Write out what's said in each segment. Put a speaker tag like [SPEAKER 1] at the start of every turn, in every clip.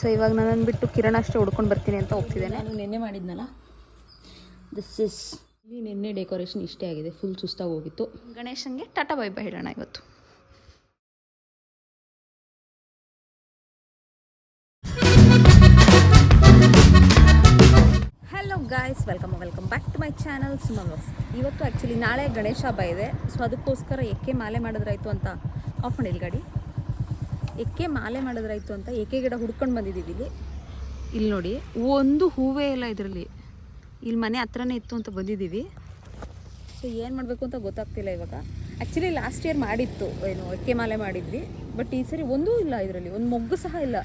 [SPEAKER 1] So ಇವಾಗ ನಾನು ಬಿಟ್ಟು ಕಿರಣ್ ಅಷ್ಟೇ ಹುಡ್ಕೊಂಡು ಬರ್ತೀನಿ ಅಂತ ಹೋಗ್ತಿದ್ದೇನೆ.
[SPEAKER 2] ನಾನು ನಿನ್ನೆ ಮಾಡಿದ್ನಲ್ಲ? ದಿಸ್ ಇಸ್ ಇಲ್ಲಿ ನಿನ್ನೆ ಡೆಕೋರೇಷನ್ ಇಷ್ಟೇ ಆಗಿದೆ ಫುಲ್ ಸುಸ್ತಾಗಿ ಹೋಗಿತ್ತು.
[SPEAKER 1] ಗಣೇಶನ್ಗೆ ಟಾಟಾ ಬೈ ಬೈ ಹೇಳೋಣ ಇವತ್ತು. Hello guys welcome welcome back to my channel Suma vlogs ಇವತ್ತು ಆ್ಯಕ್ಚುಲಿ ನಾಳೆ ಗಣೇಶ ಹಬ್ಬ ಇದೆ. ಸೊ ಅದಕ್ಕೋಸ್ಕರ ಎಕ್ಕೆ ಮಾಲೆ ಮಾಡಿದ್ರಾಯ್ತು ಅಂತ ಆಫ್ ಮಾಡಿಲ್ಲ ಗಾಡಿ. ಎಕ್ಕೆ ಮಾಲೆ ಮಾಡಿದ್ರಾಯ್ತು ಅಂತ ಏಕೆ ಗಿಡ ಹುಡ್ಕೊಂಡು ಬಂದಿದ್ದೀವಿ ಇಲ್ಲಿ? ಇಲ್ಲಿ ನೋಡಿ ಒಂದು ಹೂವೇ ಇಲ್ಲ ಇದರಲ್ಲಿ. ಇಲ್ಲಿ ಮನೆ ಹತ್ರನೇ ಇತ್ತು ಅಂತ ಬಂದಿದ್ದೀವಿ. ಸೊ ಏನು ಮಾಡಬೇಕು ಅಂತ ಗೊತ್ತಾಗ್ತಿಲ್ಲ ಇವಾಗ. ಆ್ಯಕ್ಚುಲಿ ಲಾಸ್ಟ್ ಇಯರ್ ಮಾಡಿತ್ತು ಏನು ಎಕ್ಕೆ ಮಾಲೆ ಮಾಡಿದ್ವಿ. ಬಟ್ ಈ ಸರಿ ಒಂದೂ ಇಲ್ಲ ಇದರಲ್ಲಿ ಒಂದು ಮೊಗ್ಗು ಸಹ ಇಲ್ಲ.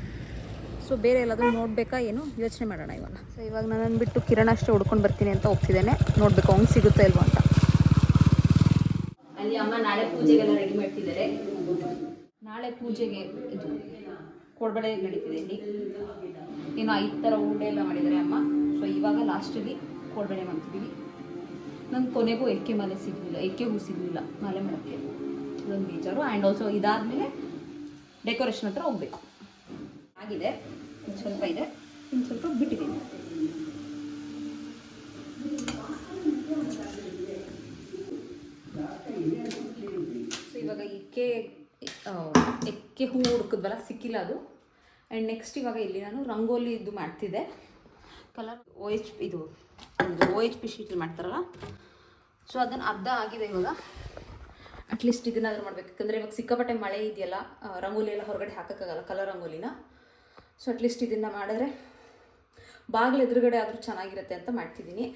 [SPEAKER 1] ಸೊ ಬೇರೆ ಎಲ್ಲಾದರೂ ನೋಡಬೇಕಾ ಏನು? ಯೋಚನೆ ಮಾಡೋಣ ಇವಾಗ. ಸೊ ಇವಾಗ ನಾನು ಬಿಟ್ಟು ಕಿರಣ ಅಷ್ಟೇ ಹುಡ್ಕೊಂಡು ಬರ್ತೀನಿ ಅಂತ ಹೋಗ್ತಿದ್ದೇನೆ ನೋಡಬೇಕು ಅವ್ನು ಸಿಗುತ್ತಾ ಇಲ್ವಾ ಅಂತ.
[SPEAKER 2] ಅಲ್ಲಿ ಅಮ್ಮ ನಾಳೆ ಪೂಜೆಗೆಲ್ಲ ರೆಡಿ ಮಾಡ್ತಿದ್ದಾರೆ. ನಾಳೆ ಪೂಜೆಗೆ ಇದು ಕೊಡ್ಬಳೆ ನಡೀತಿದೆ ಇಲ್ಲಿ. ಇನ್ನು ಐದು ಥರ ಉಂಡೆ ಎಲ್ಲ ಮಾಡಿದ್ದಾರೆ ಅಮ್ಮ. ಸೊ ಇವಾಗ ಲಾಸ್ಟಲ್ಲಿ ಕೊಡ್ಬಳೆ ಮಾಡ್ತಿದ್ದೀವಿ ನನ್ನ ಕೊನೆಗೂ ಎಕ್ಕೆ ಮಾಲೆ ಸಿಗಲಿಲ್ಲ ಎಕ್ಕೆ ಹೂ ಸಿಗಲಿಲ್ಲ ಮಾಲೆ ಮಾಡೋಕ್ಕೆ. ಇದೊಂದು ಬೇಜಾರು. ಆ್ಯಂಡ್ ಆಲ್ಸೋ ಇದಾದಮೇಲೆ ಡೆಕೋರೇಷನ್ ಹತ್ರ ಹೋಗ್ಬೇಕು. ಆಗಿದೆ, ಸ್ವಲ್ಪ ಇದೆ, ಇನ್ನು ಸ್ವಲ್ಪ ಬಿಟ್ಟಿದ್ದೀನಿ.
[SPEAKER 1] ಸೊ ಇವಾಗ ಇಕ್ಕೆ ಎಕ್ಕೆ ಹೂ ಹುಡುಕಿದ್ವಲ್ಲ, ಸಿಕ್ಕಿಲ್ಲ ಅದು. ಆ್ಯಂಡ್ ನೆಕ್ಸ್ಟ್ ಇವಾಗ ಇಲ್ಲಿ ನಾನು ರಂಗೋಲಿ ಇದು ಮಾಡ್ತಿದ್ದೆ. ಕಲರ್ ಓ ಎಚ್ ಇದು ಓ ಎಚ್ ಪಿ ಶೀಟಲ್ಲಿ ಮಾಡ್ತಾರಲ್ಲ. ಸೊ ಅದನ್ನು ಅರ್ಧ ಆಗಿದೆ ಇವಾಗ. ಅಟ್ಲೀಸ್ಟ್ ಇದನ್ನಾದರೂ ಮಾಡಬೇಕು. ಯಾಕಂದರೆ ಇವಾಗ ಸಿಕ್ಕಾಪಟ್ಟೆ ಮಳೆ ಇದೆಯಲ್ಲ ರಂಗೋಲಿ ಎಲ್ಲ ಹೊರಗಡೆ ಹಾಕೋಕ್ಕಾಗಲ್ಲ ಕಲರ್ ರಂಗೋಲಿನ. ಸೊ ಅಟ್ಲೀಸ್ಟ್ ಇದನ್ನು ಮಾಡಿದ್ರೆ ಬಾಗಿಲು ಎದುರುಗಡೆ ಆದರೂ ಚೆನ್ನಾಗಿರುತ್ತೆ ಅಂತ ಮಾಡ್ತಿದ್ದೀನಿ.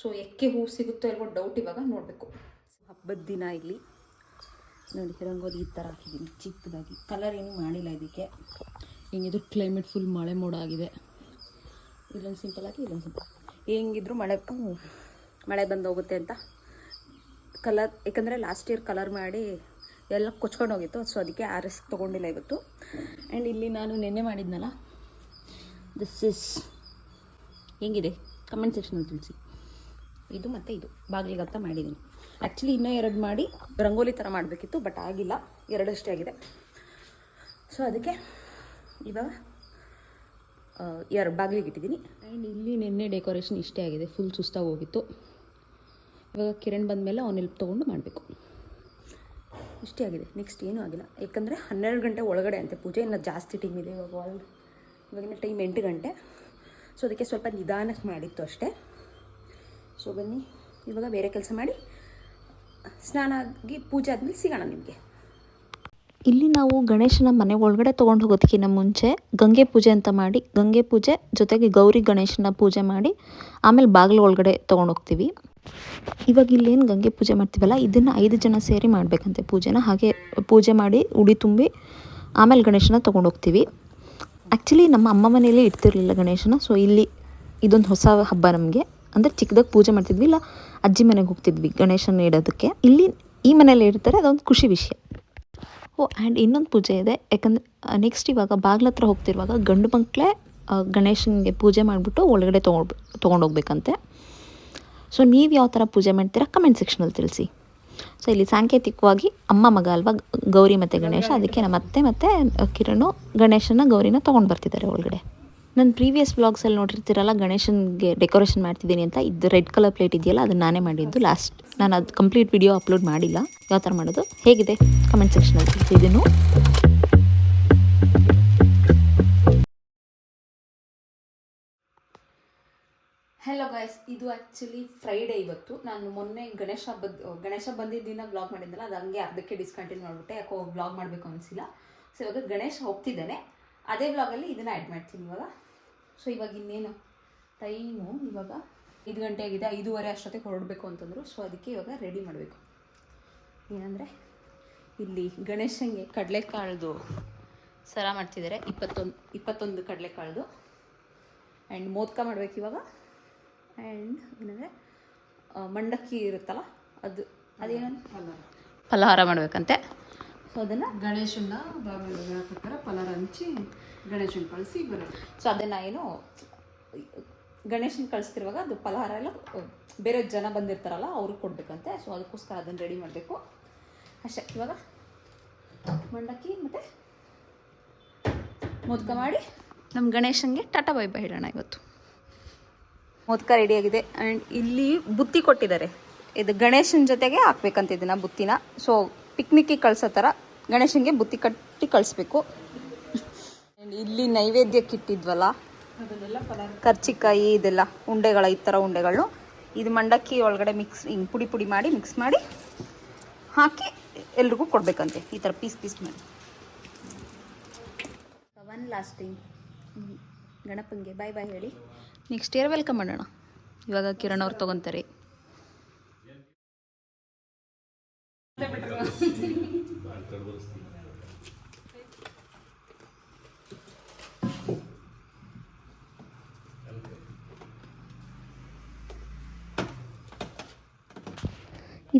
[SPEAKER 1] ಸೊ ಎಕ್ಕೆ ಹೂ ಸಿಗುತ್ತೋ ಇಲ್ವೋ ಡೌಟ್ ಇವಾಗ ನೋಡಬೇಕು.
[SPEAKER 2] ಹಬ್ಬದ ದಿನ ಇಲ್ಲಿ. ನೋಡಿ, ರಂಗೋಲಿ ಈ ಥರ ಹಾಕಿದ್ದೀನಿ. ಚಿಕ್ಕದಾಗಿ. ಕಲರ್ ಏನೂ ಮಾಡಿಲ್ಲ ಇದಕ್ಕೆ. ಹಿಂಗಿದ್ರು ಕ್ಲೈಮೇಟ್ ಫುಲ್ ಮಳೆ ಮೋಡ ಆಗಿದೆ. ಇಲ್ಲೊಂದು ಸಿಂಪಲ್ ಆಗಿ ಇಲ್ಲೊಂದು ಸಿಂಪಲ್
[SPEAKER 1] ಹೆಂಗಿದ್ರು ಮಳೆ ಮಳೆ ಬಂದು ಹೋಗುತ್ತೆ ಅಂತ ಕಲರ್ ಯಾಕಂದರೆ ಲಾಸ್ಟ್ ಇಯರ್ ಕಲರ್ ಮಾಡಿ ಎಲ್ಲ ಕೊಚ್ಕೊಂಡು ಹೋಗಿತ್ತು ಸೊ ಅದಕ್ಕೆ ಆ ರಿಸ್ಕ್ ತೊಗೊಂಡಿಲ್ಲ ಇವತ್ತು.
[SPEAKER 2] ಆ್ಯಂಡ್ ಇಲ್ಲಿ ನಾನು ನೆನ್ನೆ ಮಾಡಿದ್ನಲ್ಲ ದಿಸ್ ಇಸ್ ಹೆಂಗಿದೆ? ಕಮೆಂಟ್ ಸೆಕ್ಷನಲ್ಲಿ ತಿಳಿಸಿ.
[SPEAKER 1] ಇದು ಮತ್ತು ಇದು. ಬಾಗಿಲಿಗೆ ಅಂತ ಮಾಡಿದ್ದೀನಿ. ಆ್ಯಕ್ಚುಲಿ ಇನ್ನೂ ಎರಡು ಮಾಡಿ ರಂಗೋಲಿ ಥರ ಮಾಡಬೇಕಿತ್ತು ಬಟ್ ಆಗಿಲ್ಲ. ಎರಡಷ್ಟೇ ಆಗಿದೆ. ಸೊ ಅದಕ್ಕೆ ಇವಾಗ ಎರಡು ಬಾಗಿಲಿಗೆ ಇಟ್ಟಿದ್ದೀನಿ.
[SPEAKER 2] ಆ್ಯಂಡ್ ಇಲ್ಲಿ ನಿನ್ನೆ ಡೆಕೋರೇಷನ್ ಇಷ್ಟೇ ಆಗಿದೆ ಫುಲ್ ಸುಸ್ತಾಗಿ ಹೋಗಿತ್ತು. ಇವಾಗ ಕಿರಣ್ ಬಂದಮೇಲೆ ಅವ್ನು ಹೆಲ್ಪ್ ತೊಗೊಂಡು ಮಾಡಬೇಕು.
[SPEAKER 1] ಇಷ್ಟೇ ಆಗಿದೆ. ನೆಕ್ಸ್ಟ್ ಏನೂ ಆಗಿಲ್ಲ. ಯಾಕಂದರೆ ಹನ್ನೆರಡು ಗಂಟೆ ಒಳಗಡೆ ಅಂತೆ ಪೂಜೆ ಇನ್ನು ಜಾಸ್ತಿ ಟೈಮ್ ಇದೆ ಇವಾಗ ಆಲ್ ಇವಾಗಿನ ಟೈಮ್ ಎಂಟು ಗಂಟೆ. ಸೊ ಅದಕ್ಕೆ ಸ್ವಲ್ಪ ನಿಧಾನಕ್ಕೆ ಮಾಡಿತ್ತು ಅಷ್ಟೇ. ಸೊ ಬನ್ನಿ. ಇವಾಗ ಬೇರೆ ಕೆಲಸ ಮಾಡಿ ಸ್ನಾನ ಆಗಿ ಪೂಜೆ ಆದಮೇಲೆ ಸಿಗೋಣ ನಿಮಗೆ.
[SPEAKER 3] ಇಲ್ಲಿ ನಾವು ಗಣೇಶನ ಮನೆ ಒಳಗಡೆ ತೊಗೊಂಡು ಹೋಗೋದಕ್ಕಿಂತ ಮುಂಚೆ ಗಂಗೆ ಪೂಜೆ ಅಂತ ಮಾಡಿ, ಗಂಗೆ ಪೂಜೆ ಜೊತೆಗೆ ಗೌರಿ ಗಣೇಶನ ಪೂಜೆ ಮಾಡಿ, ಆಮೇಲೆ ಬಾಗಿಲು ಒಳಗಡೆ ತೊಗೊಂಡು ಹೋಗ್ತೀವಿ. ಇವಾಗ ಇಲ್ಲೇನು ಗಂಗೆ ಪೂಜೆ ಮಾಡ್ತೀವಲ್ಲ, ಇದನ್ನು ಐದು ಜನ ಸೇರಿ ಮಾಡಬೇಕಂತೆ ಪೂಜೆನ. ಹಾಗೆ ಪೂಜೆ ಮಾಡಿ ಉಡಿ ತುಂಬಿ ಆಮೇಲೆ ಗಣೇಶನ ತೊಗೊಂಡು ಹೋಗ್ತೀವಿ. ಆ್ಯಕ್ಚುಲಿ ನಮ್ಮ ಅಮ್ಮ ಮನೆಯಲ್ಲಿ ಇಡ್ತಿರಲಿಲ್ಲ ಗಣೇಶನ ಸೊ ಇಲ್ಲಿ ಇದೊಂದು ಹೊಸ ಹಬ್ಬ ನಮಗೆ. ಅಂದರೆ ಚಿಕ್ಕದಾಗಿ ಪೂಜೆ ಮಾಡ್ತಿದ್ವಿ, ಇಲ್ಲ ಅಜ್ಜಿ ಮನೆಗೆ ಹೋಗ್ತಿದ್ವಿ ಗಣೇಶನ ಇಡೋದಕ್ಕೆ. ಇಲ್ಲಿ ಈ ಮನೇಲಿ ಇಡ್ತಾರೆ, ಅದೊಂದು ಖುಷಿ ವಿಷಯ. ಓ ಆ್ಯಂಡ್ ಇನ್ನೊಂದು ಪೂಜೆ ಇದೆ. ಯಾಕಂದರೆ ನೆಕ್ಸ್ಟ್ ಇವಾಗ ಬಾಗ್ಲ ಹತ್ರ ಹೋಗ್ತಿರುವಾಗ ಗಂಡು ಮಕ್ಕಳೇ ಗಣೇಶನಿಗೆ ಪೂಜೆ ಮಾಡಿಬಿಟ್ಟು ಒಳಗಡೆ ತೊಗೊಂಡು ತೊಗೊಂಡೋಗ್ಬೇಕಂತೆ ಸೊ ನೀವು ಯಾವ ಥರ ಪೂಜೆ ಮಾಡ್ತೀರಾ? ಕಮೆಂಟ್ ಸೆಕ್ಷನಲ್ಲಿ ತಿಳಿಸಿ. ಸೊ ಇಲ್ಲಿ ಸಾಂಕೇತಿಕವಾಗಿ ಅಮ್ಮ ಮಗ ಅಲ್ವಾ, ಗೌರಿ ಮತ್ತು ಗಣೇಶ, ಅದಕ್ಕೆ ನಮ್ಮ ಅತ್ತೆ ಮತ್ತು ಕಿರಣು ಗಣೇಶನ ಗೌರಿನ ತೊಗೊಂಡು ಬರ್ತಿದ್ದಾರೆ ಒಳಗಡೆ. ನನ್ನ ಪ್ರೀವಿಯಸ್ ಬ್ಲಾಗ್ಸಲ್ಲಿ ನೋಡಿರ್ತೀರಲ್ಲ, ಗಣೇಶನ್ಗೆ ಡೆಕೋರೇಷನ್ ಮಾಡ್ತಿದ್ದೀನಿ ಅಂತ, ಇದು ರೆಡ್ ಕಲರ್ ಪ್ಲೇಟ್ ಇದೆಯಲ್ಲ ಅದು ನಾನೇ ಮಾಡಿದ್ದು ಲಾಸ್ಟ್ ನಾನು ಅದು ಕಂಪ್ಲೀಟ್ ವಿಡಿಯೋ ಅಪ್ಲೋಡ್ ಮಾಡಿಲ್ಲ. ಯಾವ ಥರ ಮಾಡೋದು? ಹೇಗಿದೆ? ಕಮೆಂಟ್ ಸೆಕ್ಷನಲ್ಲಿ ಇದನ್ನು
[SPEAKER 1] ಹೆಲೋ ಗಾಯ್ಸ್ ಇದು ಆ್ಯಕ್ಚುಲಿ ಫ್ರೈಡೇ ಇವತ್ತು. ನಾನು ಮೊನ್ನೆ ಗಣೇಶ ಹಬ್ಬದ, ಗಣೇಶ ಬಂದಿದ್ದ ದಿನ ಬ್ಲಾಗ್ ಮಾಡಿದ್ದಲ್ಲ ಅದು ಹಂಗೆ ಅರ್ಧಕ್ಕೆ ಡಿಸ್ಕಂಟಿನ್ಯೂ ಮಾಡಿಬಿಟ್ಟೆ. ಯಾಕೋ ಬ್ಲಾಗ್ ಮಾಡಬೇಕು ಅನಿಸಿಲ್ಲ. ಸೊ ಇವಾಗ ಗಣೇಶ ಹೋಗ್ತಿದ್ದಾನೆ. ಅದೇ ಬ್ಲಾಗಲ್ಲಿ ಇದನ್ನು ಆ್ಯಡ್ ಮಾಡ್ತೀನಿ ಇವಾಗ. ಸೊ ಇವಾಗ ಇನ್ನೇನು? ಟೈಮು ಇವಾಗ ಐದು ಗಂಟೆ ಆಗಿದೆ ಐದೂವರೆ ಅಷ್ಟೊತ್ತಿಗೆ ಹೊರಡಬೇಕು ಅಂತಂದರು. ಸೊ ಅದಕ್ಕೆ ಇವಾಗ ರೆಡಿ ಮಾಡಬೇಕು. ಏನಂದರೆ ಇಲ್ಲಿ ಗಣೇಶಂಗೆ ಕಡಲೆಕಾಳ್ದು ಸರ ಮಾಡ್ತಿದ್ದಾರೆ ಇಪ್ಪತ್ತೊಂದು ಇಪ್ಪತ್ತೊಂದು ಕಡಲೆಕಾಳ್ದು. ಆ್ಯಂಡ್ ಮೋದಕ ಮಾಡಬೇಕು ಇವಾಗ. ಆ್ಯಂಡ್ ಏನಂದರೆ ಮಂಡಕ್ಕಿ ಇರುತ್ತಲ್ಲ ಅದು ಅದೇನು? ಫಲಹಾರ ಮಾಡಬೇಕಂತೆ. ಸೊ ಅದನ್ನು
[SPEAKER 4] ಗಣೇಶನ ಪ್ರಕಾರ ಪಲಾರ ಹಂಚಿ ಗಣೇಶನ ಕಳಿಸಿ ಬರೋದು.
[SPEAKER 1] ಸೊ ಅದನ್ನು ಏನು ಗಣೇಶನ ಕಳಿಸ್ತಿರುವಾಗ ಅದು ಫಲಹಾರ ಎಲ್ಲ ಬೇರೆ ಜನ ಬಂದಿರ್ತಾರಲ್ಲ ಅವ್ರಿಗೆ ಕೊಡಬೇಕಂತೆ. ಸೊ ಅದಕ್ಕೋಸ್ಕರ ಅದನ್ನು ರೆಡಿ ಮಾಡಬೇಕು. ಅಷ್ಟೇ ಇವಾಗ ಮಂಡಕ್ಕಿ ಮತ್ತು ಮೋದಕ ಮಾಡಿ. ನಮ್ಮ ಗಣೇಶನಿಗೆ ಟಾಟಾ ಬೈ ಬೈ ಹೇಳೋಣ ಇವತ್ತು. ಮೋದಕ ರೆಡಿಯಾಗಿದೆ ಆ್ಯಂಡ್ ಇಲ್ಲಿ ಬುತ್ತಿ ಕೊಟ್ಟಿದ್ದಾರೆ. ಇದು ಗಣೇಶನ ಜೊತೆಗೆ ಹಾಕ್ಬೇಕಂತ ಇದನ್ನ ಬುತ್ತಿನ. ಸೊ ಪಿಕ್ನಿಕ್ಕಿಗೆ ಕಳಿಸೋ ಥರ ಗಣೇಶನಿಗೆ ಬುತ್ತಿ ಕಟ್ಟಿ ಕಳಿಸ್ಬೇಕು. ಇಲ್ಲಿ ನೈವೇದ್ಯಕ್ಕೆ ಇಟ್ಟಿದ್ವಲ್ಲ? ಕರ್ಚಿಕಾಯಿ ಇದೆಲ್ಲ ಉಂಡೆಗಳ ಈ ಥರ ಉಂಡೆಗಳು ಇದು ಮಂಡಕ್ಕಿ ಒಳಗಡೆ ಮಿಕ್ಸ್ ಹಿಂಗೆ ಪುಡಿ ಪುಡಿ ಮಾಡಿ ಮಿಕ್ಸ್ ಮಾಡಿ ಹಾಕಿ ಎಲ್ರಿಗೂ ಕೊಡಬೇಕಂತೆ. ಈ ಥರ ಪೀಸ್ ಪೀಸ್ ಮಾಡಿ. ಒನ್ ಲಾಸ್ಟ್ ಟೈಮ್ ಗಣಪಂಗೆ ಬಾಯ್ ಬಾಯ್ ಹೇಳಿ. ನೆಕ್ಸ್ಟ್ ಇಯರ್ ವೆಲ್ಕಮ್ ಮಾಡೋಣ. ಇವಾಗ ಕಿರಣ್ ಅವ್ರು ತೊಗೊತಾರೆ.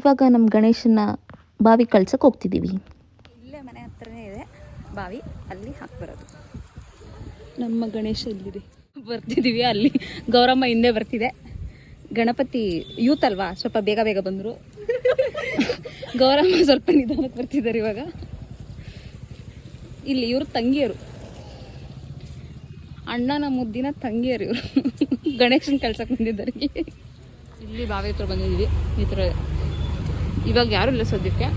[SPEAKER 3] ಇವಾಗ ನಮ್ಮ ಗಣೇಶನ ಬಾವಿ ಕಳ್ಸಕ್ಕೆ ಹೋಗ್ತಿದ್ದೀವಿ
[SPEAKER 1] ಇಲ್ಲೇ ಮನೆ ಹತ್ರನೇ ಇದೆ. ಬಾವಿ ಅಲ್ಲಿ ಹಾಕ್ಬರೋದು
[SPEAKER 2] ನಮ್ಮ ಗಣೇಶ ಇಲ್ಲಿದೆ. ಬರ್ತಿದ್ದೀವಿ ಅಲ್ಲಿ. ಗೌರಮ್ಮ ಹಿಂದೆ ಬರ್ತಿದೆ. ಗಣಪತಿ ಯೂತ್ ಅಲ್ವಾ? ಸ್ವಲ್ಪ ಬೇಗ ಬೇಗ ಬಂದರು. ಗೌರಮ್ಮ ಸ್ವಲ್ಪ ನಿಧಾನಕ್ಕೆ ಬರ್ತಿದ್ದಾರೆ ಇವಾಗ. ಇಲ್ಲಿ ಇವರು ತಂಗಿಯರು. ಅಣ್ಣನ ಮುದ್ದಿನ ತಂಗಿಯರು ಇವರು. ಗಣೇಶನ ಕಳ್ಸಕ್ಕೆ ಬಂದಿದ್ದಾರೆ. ಇಲ್ಲಿ ಬಾವಿ ಹತ್ರ ಬಂದಿದ್ದೀವಿ ಈ ಥರ ಇವಾಗ ಯಾರು ಇಲ್ಲ ಸದ್ಯಕ್ಕೆ.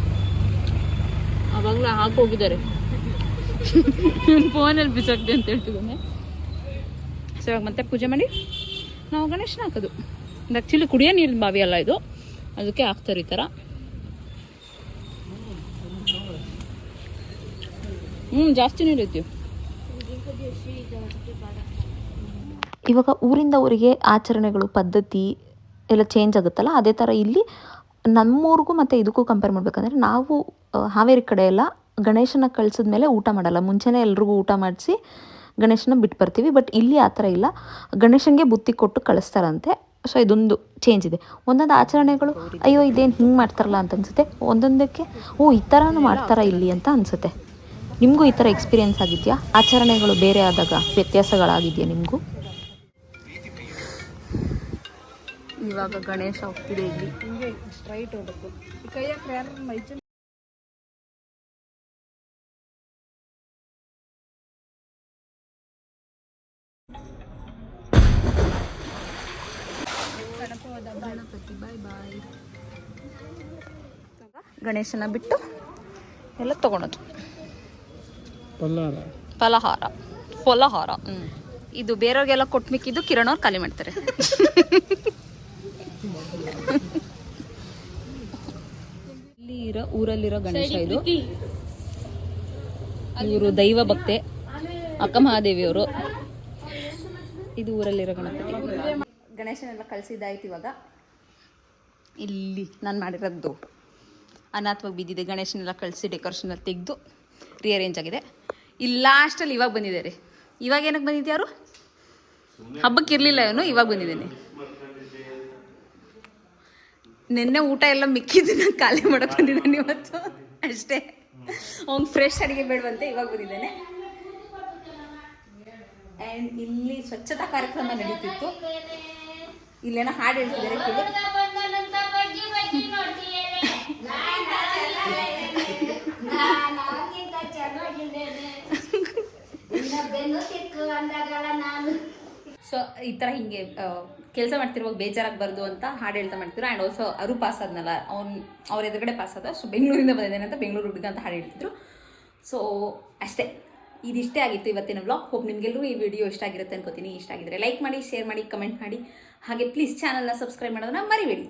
[SPEAKER 2] ಅವಾಗಲೇ ಹಾಕಿ ಹೋಗಿದ್ದಾರೆ. ಫೋನಲ್ಲಿ ಬಿಸಾಕ್ದೆ ಅಂತ ಹೇಳ್ತಿದ್ದಾನೆ. ಸೊ ಇವಾಗ ಮತ್ತೆ ಪೂಜೆ ಮಾಡಿ. ನಾವು ಗಣೇಶನ ಹಾಕೋದು. ಆ್ಯಕ್ಚುಲಿ ಕುಡಿಯೋ ನೀರಿನ ಬಾವಿ ಅಲ್ಲ ಇದು. ಅದಕ್ಕೆ ಹಾಕ್ತಾರೆ ಈ ಥರ ಹ್ಞೂ ಜಾಸ್ತಿ ನೀರು
[SPEAKER 3] ಇವಾಗ ಊರಿಂದ ಊರಿಗೆ ಆಚರಣೆಗಳು, ಪದ್ಧತಿ ಎಲ್ಲ ಚೇಂಜ್ ಆಗುತ್ತಲ್ಲ, ಅದೇ ಥರ ಇಲ್ಲಿ ನಮ್ಮೂರಿಗೂ ಮತ್ತು ಇದಕ್ಕೂ ಕಂಪೇರ್ ಮಾಡಬೇಕಂದ್ರೆ ನಾವು ಹಾವೇರಿ ಕಡೆ ಎಲ್ಲ ಗಣೇಶನ ಕಳ್ಸಿದ ಮೇಲೆ ಊಟ ಮಾಡಲ್ಲ. ಮುಂಚೆನೇ ಎಲ್ರಿಗೂ ಊಟ ಮಾಡಿಸಿ ಗಣೇಶನ ಬಿಟ್ಟು ಬರ್ತೀವಿ. ಬಟ್ ಇಲ್ಲಿ ಆ ಥರ ಇಲ್ಲ. ಗಣೇಶನಿಗೆ ಬುತ್ತಿ ಕೊಟ್ಟು ಕಳಿಸ್ತಾರಂತೆ. ಸೊ ಇದೊಂದು ಚೇಂಜ್ ಇದೆ. ಒಂದೊಂದು ಆಚರಣೆಗಳು, ಅಯ್ಯೋ, ಇದೇನು ಹಿಂಗೆ ಮಾಡ್ತಾರಲ್ಲ ಅಂತ ಅನ್ಸುತ್ತೆ. ಒಂದೊಂದಕ್ಕೆ, ಓ, ಈ ಥರನೂ ಮಾಡ್ತಾರಾ ಇಲ್ಲಿ ಅಂತ ಅನಿಸುತ್ತೆ. ನಿಮಗೂ ಈ ಥರ ಎಕ್ಸ್ಪೀರಿಯೆನ್ಸ್ ಆಗಿದೆಯಾ? ಆಚರಣೆಗಳು ಬೇರೆ ಆದಾಗ ವ್ಯತ್ಯಾಸಗಳಾಗಿದೆಯಾ ನಿಮಗೂ?
[SPEAKER 1] ಇವಾಗ ಗಣೇಶ ಹೋಗ್ತಿದೆ ಇಲ್ಲಿ.
[SPEAKER 4] ಹಿಂಗೆ ಸ್ಟ್ರೈಟ್ ಹೋಗ್ಬೇಕು ಈ ಕೈ ಹಾಕ್ರೆ ಯಾರು ಮೈಚು
[SPEAKER 1] ಗಣೇಶನ ಬಿಟ್ಟು ಎಲ್ಲ ತಗೊಳೋದು. ಫಲಹಾರ. ಫಲಹಾರ ಹ್ಮ್. ಇದು ಬೇರೆಯವ್ರಿಗೆಲ್ಲ ಕೊಟ್ಟು ಮಿಕ್ಕಿದ್ದು ಕಿರಣ್ ಅವ್ರು ಖಾಲಿ ಮಾಡ್ತಾರೆ. ಇಲ್ಲಿ ಇರೋ ಊರಲ್ಲಿರೋ ಗಣೇಶ ಇದು. ಇವರು ದೈವ ಭಕ್ತೆ ಅಕ್ಕ ಮಹಾದೇವಿಯವರು. ಇದು ಊರಲ್ಲಿರೋ ಗಣಪತಿ. ಗಣೇಶನೆಲ್ಲ ಕಳಿಸಿದ್ದಾಯ್ತು ಇವಾಗ. ಇಲ್ಲಿ ನಾನು ಮಾಡಿರೋದು ಅನಾಥವಾಗಿ ಬಿದ್ದಿದೆ ಗಣೇಶನೆಲ್ಲ ಕಳಿಸಿ ಡೆಕೋರೇಷನ್ ಎಲ್ಲ ತೆಗೆದು ರಿಅರೇಂಜ್ ಆಗಿದೆ. ಇಲ್ಲಿ ಲಾಸ್ಟಲ್ಲಿ ಇವಾಗ ಬಂದಿದ್ದಾರೆ ಇವಾಗ ಏನಕ್ಕೆ ಬಂದಿದ್ಯಾರು ಹಬ್ಬಕ್ಕೆ ಇರಲಿಲ್ಲ ಇವನು ಇವಾಗ ಬಂದಿದ್ದೇನೆ. ನಿನ್ನೆ ಊಟ ಎಲ್ಲ ಮಿಕ್ಕಿದ್ದನ್ನ ಖಾಲಿ ಮಾಡಕ್ಕೆ ಬಂದಿದ್ದಾನೆ ಇವತ್ತು ಅಷ್ಟೇ. ಅವ್ನು ಫ್ರೆಶ್ ಅಡುಗೆ ಬೇಡವಂತೆ ಇವಾಗ ಬಂದಿದ್ದಾನೆ. ಆ್ಯಂಡ್ ಇಲ್ಲಿ ಸ್ವಚ್ಛತಾ ಕಾರ್ಯಕ್ರಮ ನಡೀತಿತ್ತು. ಇಲ್ಲೇನೋ ಹಾಡು ಹೇಳ್ತಿದ್ದಾರೆ ಕೇಳಿ. ಸೊ ಈ ಥರ ಹಿಂಗೆ ಕೆಲಸ ಮಾಡ್ತಿರುವಾಗ ಬೇಜಾರಾಗಬಾರ್ದು ಅಂತ ಹಾಡು ಹೇಳ್ತಾ ಮಾಡ್ತಿದ್ರು. ಆ್ಯಂಡ್ ಆಲ್ಸೋ ಅರು ಪಾಸ್ ಆದ್ನಲ್ಲ, ಅವ್ನು, ಅವ್ರ ಎದುರುಗಡೆ ಪಾಸ್ ಆದ. ಸೊ ಬೆಂಗಳೂರಿಂದ ಬಂದಿದ್ದೇನೆ ಅಂತ ಬೆಂಗಳೂರು ಹುಡುಗ ಅಂತ ಹಾಡು ಹೇಳ್ತಿದ್ರು. ಸೊ ಅಷ್ಟೇ. ಇದಿಷ್ಟೇ ಆಗಿತ್ತು ಇವತ್ತಿನ ಬ್ಲಾಗ್ ಹೋಪ್ ನಿಮಗೆಲ್ಲರೂ ಈ ವಿಡಿಯೋ ಇಷ್ಟ ಆಗಿರುತ್ತೆ ಅನ್ಕೋತೀನಿ. ಇಷ್ಟ ಆಗಿದ್ರೆ ಲೈಕ್ ಮಾಡಿ ಶೇರ್ ಮಾಡಿ ಕಮೆಂಟ್ ಮಾಡಿ. ಹಾಗೆ ಪ್ಲೀಸ್ ಚಾನಲ್ನ ಸಬ್ಸ್ಕ್ರೈಬ್ ಮಾಡೋದನ್ನ ಮರಿಬೇಡಿ.